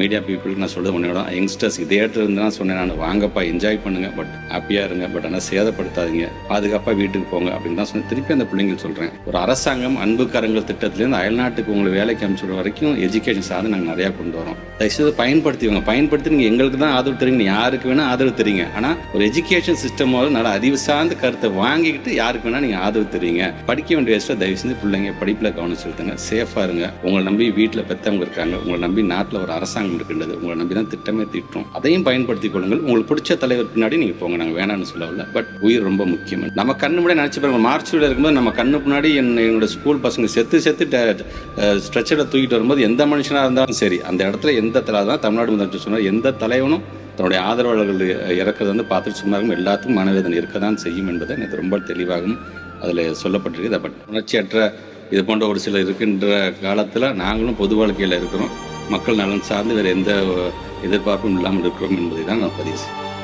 Media பீப்புளுக்கு நான் சொல்றது ஒன்றோட யங்ஸ்டர்ஸ் இதே இடத்துல இருந்து தான் சொன்னேன் நான். வாங்கப்பா என்ஜாய் பண்ணுங்க பட் ஹாப்பியாக இருங்க பட் ஆனால் சேதப்படுத்தாதீங்க. பாதுகாப்பாக வீட்டுக்கு போங்க அப்படின்னு தான் சொன்னேன். திருப்பி அந்த பிள்ளைங்க சொல்கிறேன் ஒரு அரசாங்கம் அன்புக்காரங்கள் கரங்கள் திட்டத்திலேருந்து அயல்நாட்டுக்கு உங்களை வேலைக்கு அனுப்பிச்சுட வரைக்கும் எஜுகேஷன் சார்ந்து நாங்கள் நிறையா கொண்டு வரோம். தயவுசெய்து பயன்படுத்திவங்க பயன்படுத்தி நீங்கள் எங்களுக்கு தான் ஆதரவு தெரியுங்க யாருக்கு வேணால் ஆதரவு தெரியுங்க ஆனால் ஒரு எஜுகேஷன் சிஸ்டம் சிஸ்டமோட நல்ல அறிவு சார்ந்த கருத்தை வாங்கிக்கிட்டு யாருக்கு வேணால் நீங்கள் ஆதரவு தெரியுங்க படிக்க வேண்டிய வயசில் தயவு செஞ்சு பிள்ளைங்க படிப்பில் கவனம் செலுத்துங்க. சேஃபாக இருங்க. உங்களை நம்பி வீட்டில் பெற்றவங்க இருக்காங்க. உங்களை நம்பி நாட்டில் ஒரு அரசாங்கம் இருக்கின்றது. உங்களை நம்பி தான் திட்டமே திட்டம் அதையும் பயன்படுத்திக் கொள்ளுங்கள். உங்களுக்கு பிடிச்ச தலைவர் பின்னாடி நீங்கள் போங்க. நாங்கள் வேணாம்னு சொல்லவில்லை. பட் உயிர் ரொம்ப முக்கியம். நம்ம கண்ணு முன்னாடி நினச்சி பாருங்க. மார்ச்சில் இருக்கும்போது நம்ம கண்ணு முன்னாடி என் என்னோட ஸ்கூல் பசங்க செத்து செத்து ஸ்ட்ரெச்சரை தூக்கிட்டு வரும்போது எந்த மனுஷனாக இருந்தாலும் சரி அந்த இடத்துல எந்த தலை தான் தமிழ்நாடு முதலமைச்சர் சொன்னார் எந்த தலைவனும் தன்னுடைய ஆதரவாளர்கள் இறக்கிறது வந்து பார்த்துட்டு சும்மா எல்லாத்துக்கும் மனவேதனை இருக்க தான் செய்யும் என்பதை எனக்கு ரொம்ப தெளிவாகவும் அதில் சொல்லப்பட்டிருக்குது பட் உணர்ச்சியற்ற இது போன்ற ஒரு சில இருக்கின்ற காலத்தில் நாங்களும் பொது வாழ்க்கையில் இருக்கிறோம். மக்கள் நலன் சார்ந்து வேறு எந்த எதிர்பார்ப்பும் இல்லாமல் இருக்கிறோம் என்பதை தான் நான் பதிவு செய்கிறேன்.